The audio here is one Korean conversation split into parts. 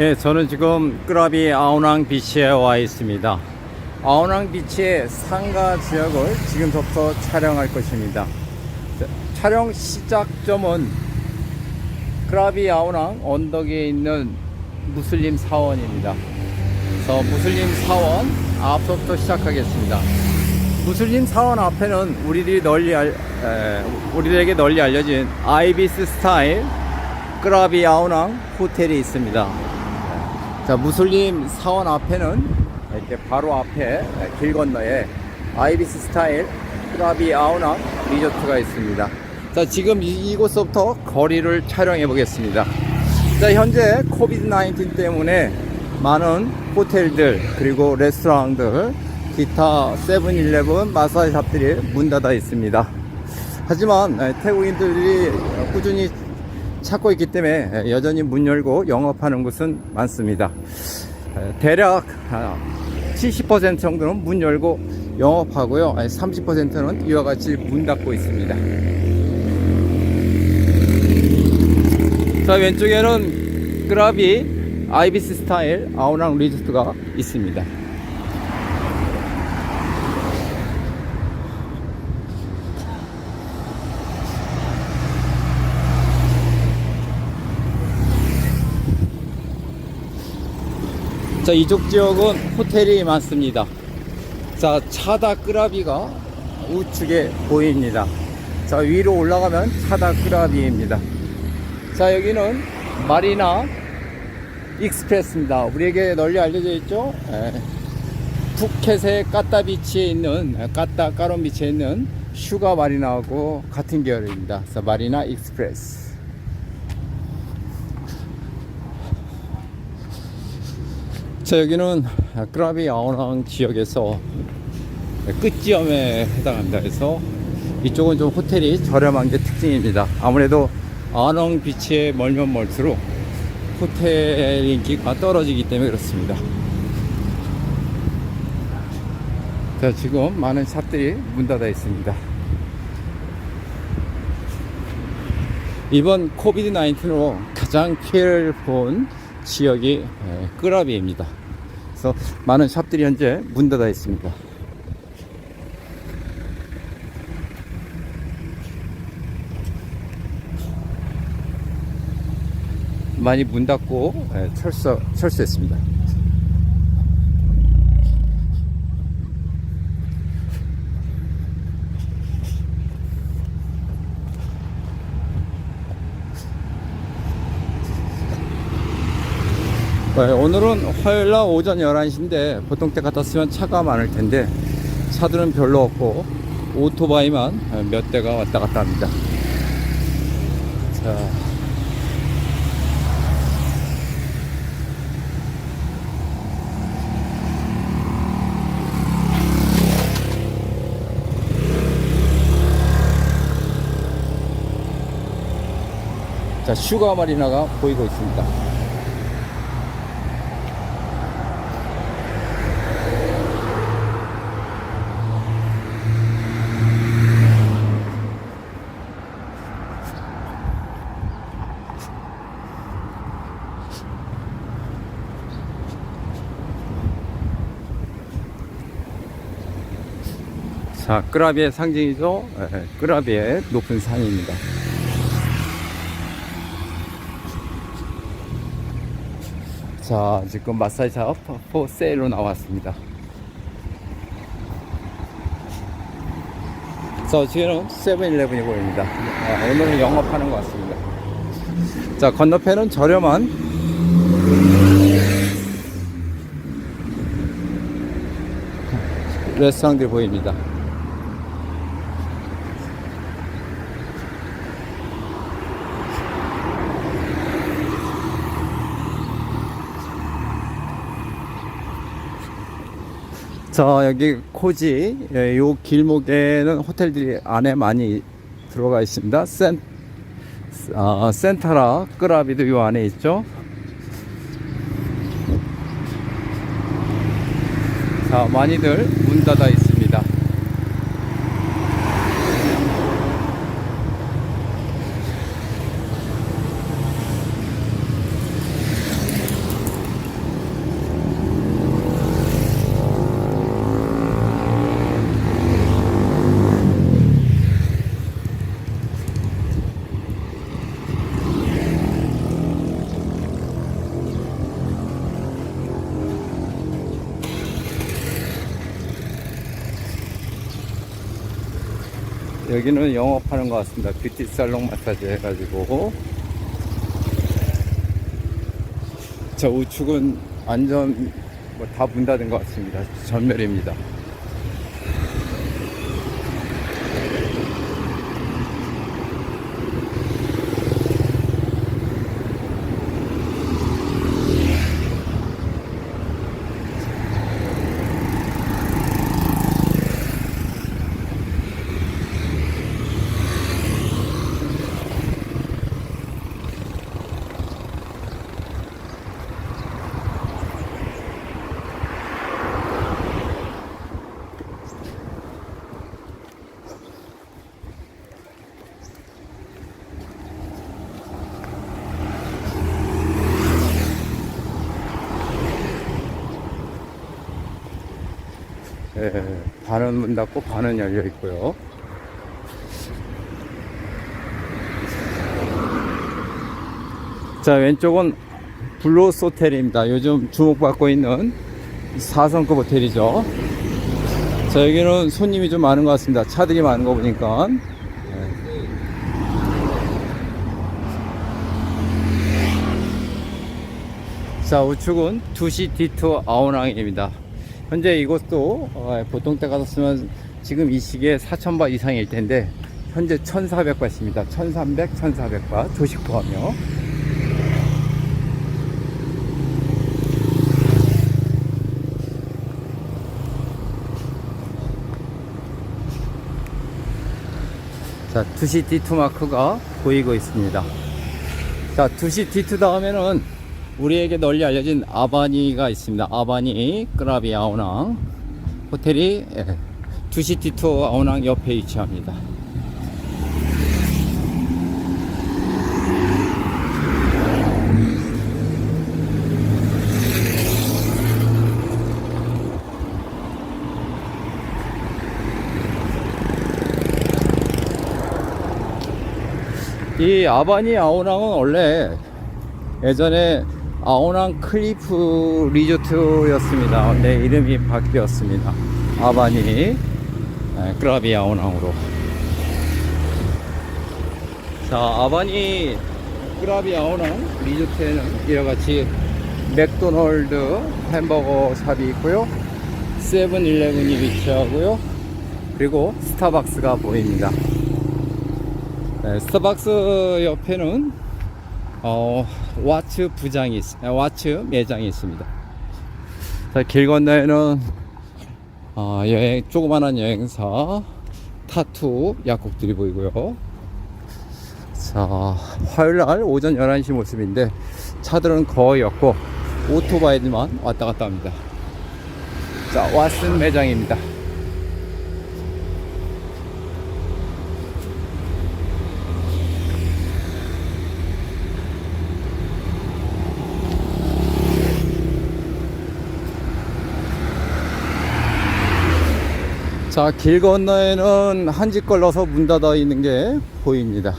예, 저는 지금 끄라비 아우낭 비치에 와 있습니다. 아우낭 비치의 상가 지역을 지금부터 촬영할 것입니다. 자, 촬영 시작점은 끄라비 아우낭 언덕에 있는 무슬림 사원입니다. 그래서 무슬림 사원 앞서부터 시작하겠습니다. 무슬림 사원 앞에는 우리들이 널리 알, 에, 우리들에게 널리 알려진 아이비스 스타일 끄라비 아우낭 호텔이 있습니다. 자, 무슬림 사원 앞에는 이렇게 바로 앞에 길 건너에 아이비스 스타일 끄라비 아우낭 리조트가 있습니다. 자, 지금 이, 이곳서부터 거리를 촬영해 보겠습니다. 자, 현재 코비드 19 때문에 많은 호텔들 그리고 레스토랑들 기타 세븐일레븐 마사지샵들이 문 닫아 있습니다. 하지만 에, 태국인들이 꾸준히 찾고 있기 때문에 여전히 문 열고 영업하는 곳은 많습니다. 에, 대략 70% 정도는 문 열고 영업하고요. 30%는 이와 같이 문 닫고 있습니다. 자, 왼쪽에는 그라비 아이비스 스타일 아우랑 리조트가 있습니다. 자, 이쪽 지역은 호텔이 많습니다. 자, 차다 끄라비가 우측에 보입니다. 자, 위로 올라가면 차다 끄라비입니다. 자, 여기는 마리나 익스프레스입니다. 우리에게 널리 알려져 있죠? 예. 푸켓의 까따비치에 있는, 예, 까따 까론비치에 있는 슈가 마리나하고 같은 계열입니다. 그래서 마리나 익스프레스. 자 여기는 크라비 아우랑 지역에서 끝지점에 해당합니다. 그래서 이쪽은 좀 호텔이 저렴한 게 특징입니다. 아무래도 아웅 비치에 멀면 멀수록 호텔 인기가 떨어지기 때문에 그렇습니다. 자 지금 많은 샵들이 문 닫아 있습니다. 이번 코비드 19으로 가장 피해를 본 지역이 에, 끄라비입니다. 그래서 많은 샵들이 현재 문 닫아 있습니다. 많이 문 닫고 에, 철수 철수했습니다. 네, 오늘은 화요일 날 오전 11시인데 보통 때 같았으면 차가 많을 텐데 차들은 별로 없고 오토바이만 몇 대가 왔다 갔다 합니다. 자. 자, 슈가 마리나가 보이고 있습니다. 자, 끄라비의 상징이죠. 예, 끄라비의 높은 산입니다. 자, 지금 마사지샵 포 세일로 나왔습니다. 자, 지금은 세븐일레븐이 보입니다. 아, 오늘은 영업하는 것 같습니다. 자, 건너편은 저렴한 레스토랑들이 보입니다. 자 여기 코지 예, 요 길목에는 호텔들이 안에 많이 들어가 있습니다. 센 아, 센타라 끄라비도 요 안에 있죠. 자 많이들 문 닫아 있습니다 여기는 영업하는 것 같습니다. 뷰티 살롱 마사지 해가지고. 저 우측은 완전 뭐 다 문 닫은 것 같습니다. 전멸입니다. 예, 반은 문 닫고 반은 열려 있고요. 자, 왼쪽은 블로스 호텔입니다. 요즘 주목받고 있는 4성급 호텔이죠. 자, 여기는 손님이 좀 많은 것 같습니다. 차들이 많은 거 보니까. 자, 우측은 2시 D2 아오낭입니다. 현재 이곳도 어, 보통 때 같았으면 지금 이 시기에 4,000바 이상일 텐데 현재 1,400바입니다. 1,300, 1,400바 조식 포함이요. 자, 2시 D2 마크가 보이고 있습니다. 자, 2시 D2 다음에는 우리에게 널리 알려진 아바니가 있습니다. 아바니 크라비 아오낭 호텔이 예, 2시 D2 아오낭 옆에 위치합니다. 이 아바니 아오낭은 원래 예전에 아오낭 클리프 리조트였습니다. 내 이름이 바뀌었습니다. 아바니 에, 크라비 아오낭으로. 자, 아바니 크라비 아오낭 리조트에는 이와 같이 맥도널드 햄버거 샵이 있고요. 세븐일레븐이 위치하고요. 그리고 스타벅스가 보입니다. 네, 스타벅스 옆에는 어, 와츠 부장이 있, 아, 와츠 매장이 있습니다. 자, 길 건너에는 어, 여행 조그만한 여행사 타투 약국들이 보이고요. 자, 화요일 날 오전 11시 모습인데 차들은 거의 없고 오토바이들만 왔다 갔다 합니다. 자, 왓슨 매장입니다. 자, 길 건너에는 한집 걸러서 문 닫아 있는 게 보입니다.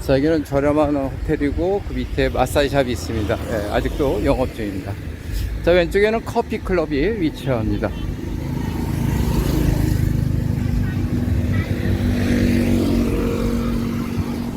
자, 여기는 저렴한 호텔이고 그 밑에 마사지샵이 있습니다. 예, 아직도 영업 중입니다. 자, 왼쪽에는 커피 클럽이 위치합니다.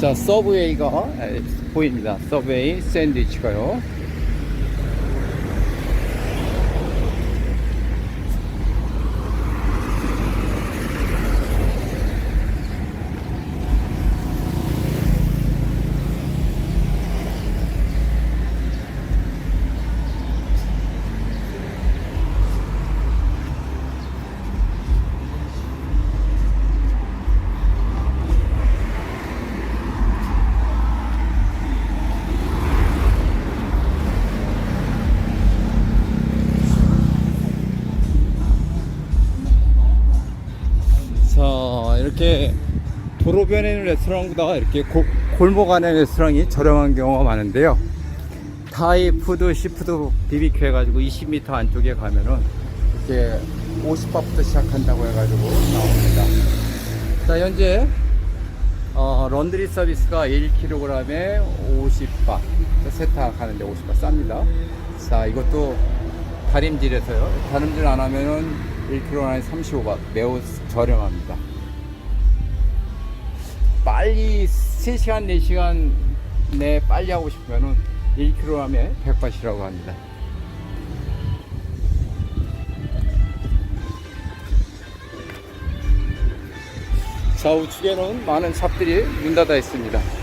자, 서브웨이가 예, 보입니다. 서브웨이 샌드위치가요. 도로변에 있는 레스토랑보다 이렇게 고- 골목 안에 레스토랑이 저렴한 경우가 많은데요. 타이 푸드 시푸드 비비큐 해가지고 20m 안쪽에 가면은 이렇게 50바부터 시작한다고 해가지고 나옵니다. 자 현재 어, 런드리 서비스가 1kg에 50바 세탁 하는데 50바 쌉니다. 자 이것도 다림질에서요. 다림질 안 하면은 1kg에 35바 매우 저렴합니다. 빨리 3시간 4시간 내 빨리 하고 싶으면은 1kg에 100바트라고 합니다. 좌우측에는 많은 샵들이 문 닫아 있습니다.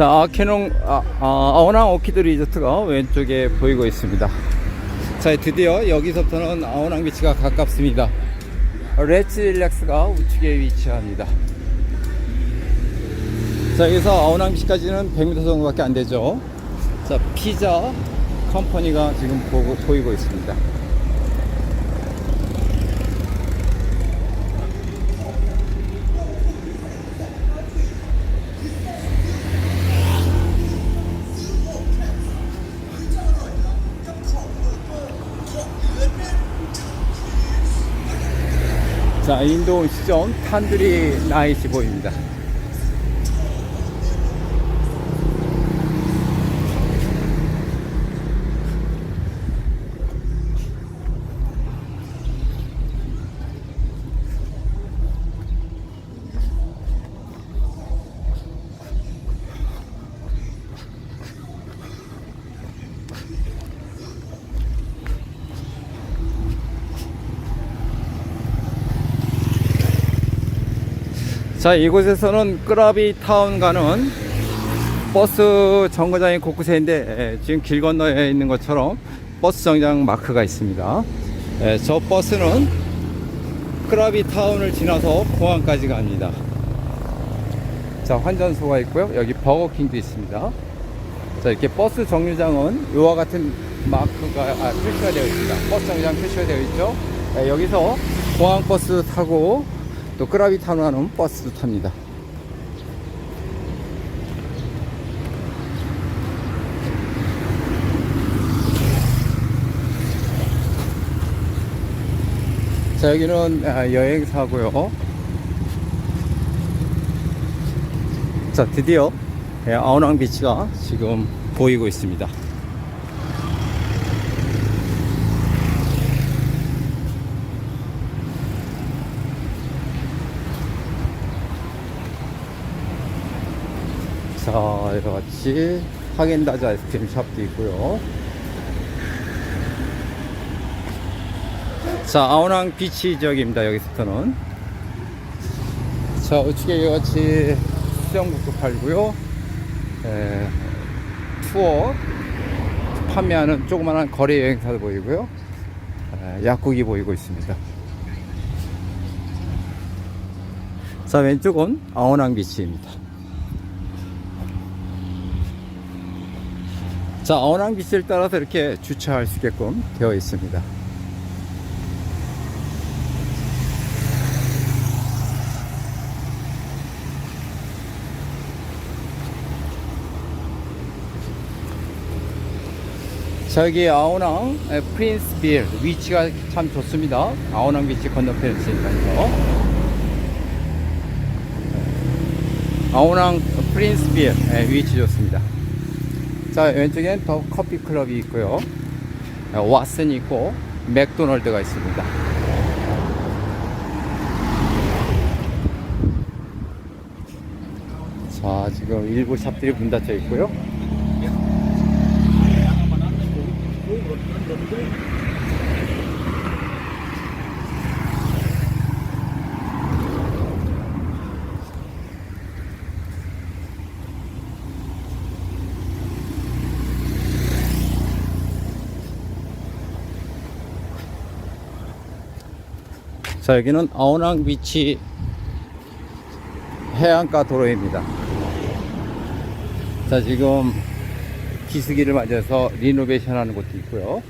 자, 아케농, 아, 아, 아오낭 오키드 리조트가 왼쪽에 보이고 있습니다. 자, 드디어 여기서부터는 아오낭 비치가 가깝습니다. 레츠 릴렉스가 우측에 위치합니다. 자, 여기서 아오낭 비치까지는 100m 정도밖에 안 되죠. 자, 피자 컴퍼니가 지금 보고, 보이고 있습니다. 인도 시점 탄두리 나이시 보입니다. 자, 이곳에서는 끄라비 타운 가는 버스 정거장이 곳곳에 있는데 예, 지금 길 건너에 있는 것처럼 버스 정장 마크가 있습니다. 예, 저 버스는 끄라비 타운을 지나서 공항까지 갑니다. 자, 환전소가 있고요. 여기 버거킹도 있습니다. 자, 이렇게 버스 정류장은 이와 같은 마크가 아, 표시가 되어 있습니다. 버스 정류장 표시가 되어 있죠. 예, 여기서 공항 버스 타고 또 끄라비 타운 하는 버스도 탑니다. 자 여기는 아, 여행사고요. 자 드디어 예, 아우낭 비치가 지금 보이고 있습니다. 자 여러 같이 하겐다즈 아이스크림 샵도 있고요. 자, 아오낭 비치 지역입니다. 여기서부터는. 자, 우측에 이와 같이 수영복도 팔고요. 에, 투어 판매하는 조그마한 거래 여행사도 보이고요. 에, 약국이 보이고 있습니다. 자, 왼쪽은 아오낭 비치입니다. 자, 비치를 따라서 이렇게 주차할 수 있게끔 되어 있습니다. 자, 여기 아오낭 에, 프린스빌 위치가 참 좋습니다. 아오낭 비치 건너편에 있으니까요. 아오낭 프린스빌 에, 위치 좋습니다. 자, 왼쪽엔 더 커피 클럽이 있고요. 에, 왓슨이 있고 맥도널드가 있습니다. 자, 지금 일부 샵들이 문 닫혀 있고요. 자 여기는 아오낭 비치 해안가 도로입니다 자 지금 기수기를 맞아서 리노베이션 하는 곳도 있고요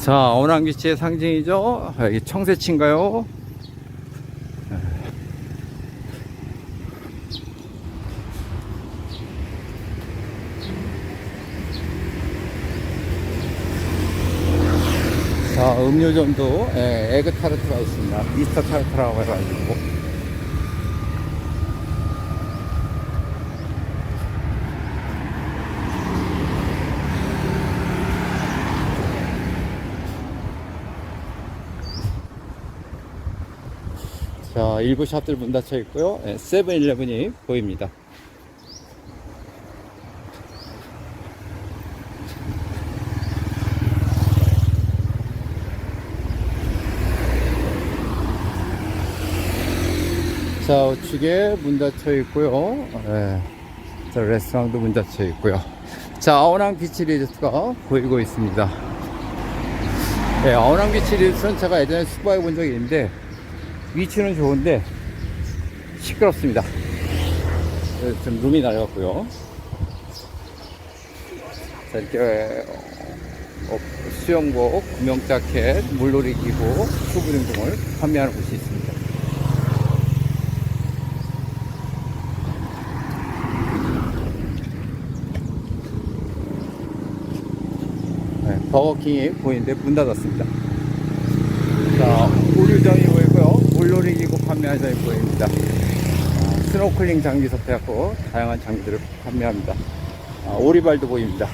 자, 오랑기치의 상징이죠? 아, 여기 청새치인가요? 점도 예, 에그 타르트가 있습니다. 미스터 타르트라고 해가지고. 자, 일부 샵들 문 닫혀 있고요. 예, 세븐일레븐이 보입니다. 자, 우측에 문 닫혀 있고요. 예, 자, 레스토랑도 문 닫혀 있고요. 자, 아오랑 비치 리조트가 보이고 있습니다. 예, 아오랑 비치 리조트는 제가 예전에 숙박해 본 적이 있는데, 위치는 좋은데, 시끄럽습니다. 예, 좀 룸이 낡았고요. 자, 이렇게, 어, 수영복, 구명 자켓, 물놀이 기구, 수부 등등을 판매하는 곳이 있습니다. 네, 버거킹이 보이는데 문 닫았습니다. 자, 오류점이 보이고요. 물놀이 기구 판매하는 점이 보입니다. 아, 스노클링 장비부터 해갖고 다양한 장비들을 판매합니다. 아, 오리발도 보입니다.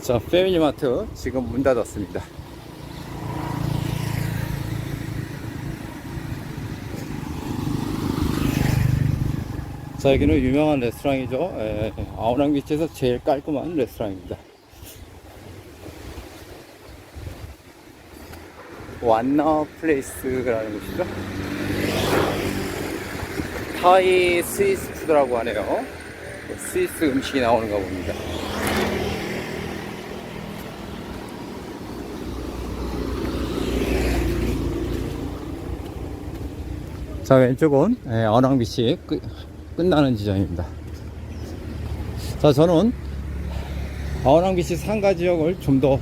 자, 패밀리마트 지금 문 닫았습니다. 자, 여기는 유명한 레스토랑이죠. 에, 아우랑 비치에서 제일 깔끔한 레스토랑입니다. 완나 플레이스라는 곳이죠. 타이 스위스 푸드라고 하네요. 스위스 음식이 나오는가 봅니다. 자 왼쪽은 예, 어랑비치 끝, 끝나는 지점입니다 자 저는 어랑비치 상가 지역을 좀 더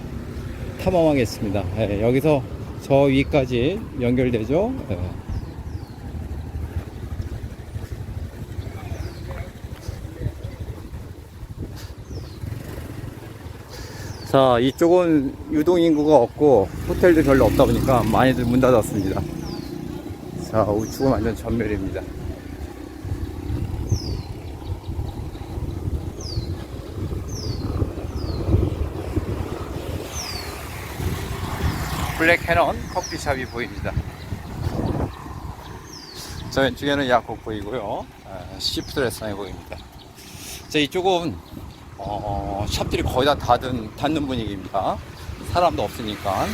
탐험하겠습니다 예, 여기서 저 위까지 연결되죠 예. 자 이쪽은 유동 인구가 없고 호텔도 별로 없다 보니까 많이들 문 닫았습니다 자, 우측은 완전 전멸입니다. 블랙 캐넌 커피숍이 보입니다. 저 왼쪽에는 약국 보이고요. 아, 시프트 레스토랑이 보입니다. 자, 이쪽은 어, 샵들이 거의 다 닫은, 닫는 분위기입니다. 사람도 없으니까.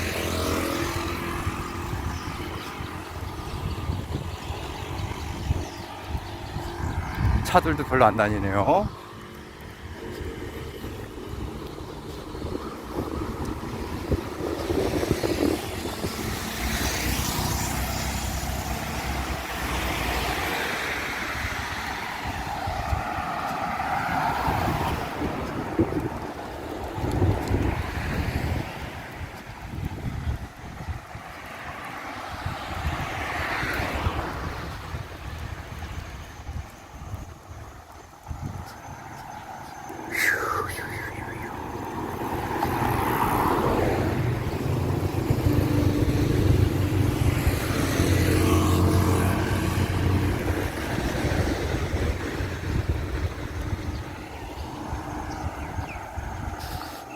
차들도 별로 안 다니네요.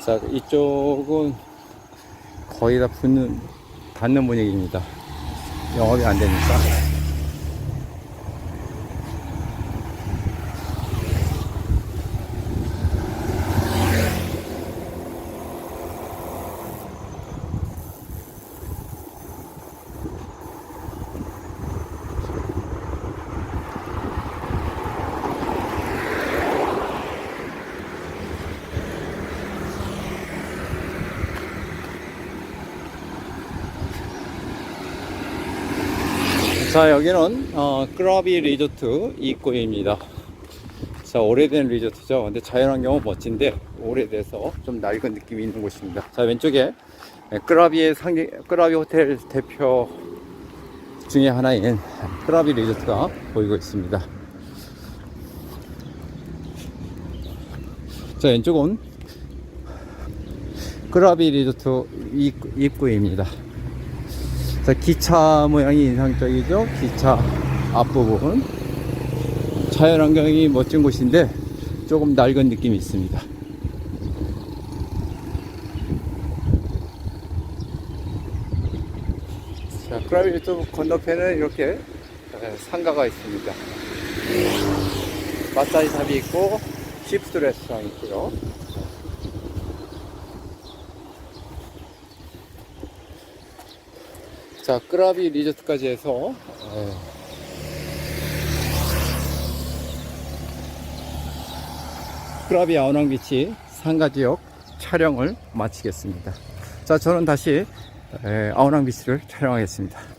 자, 이쪽은 거의 다 붙는, 닫는 분위기입니다. 영업이 안 되니까. 자 여기는 어, 크라비 리조트 입구입니다. 자 오래된 리조트죠. 근데 자연환경은 멋진데 오래돼서 좀 낡은 느낌이 있는 곳입니다. 자 왼쪽에 크라비의 상징 크라비 호텔 대표 중에 하나인 크라비 리조트가 보이고 있습니다. 자 왼쪽은 크라비 리조트 입구, 입구입니다. 자, 기차 모양이 인상적이죠? 기차 앞부분. 자연환경이 멋진 곳인데 조금 낡은 느낌이 있습니다. 자, 크라비 또 건너편에 이렇게 에, 상가가 있습니다. 마사지 샵이 있고, 시프트 레스토랑 있고요. 자, 끄라비 리조트까지 해서 에, 끄라비 아우낭 비치 상가 지역 촬영을 마치겠습니다. 자, 저는 다시 에, 아우낭 비치를 촬영하겠습니다.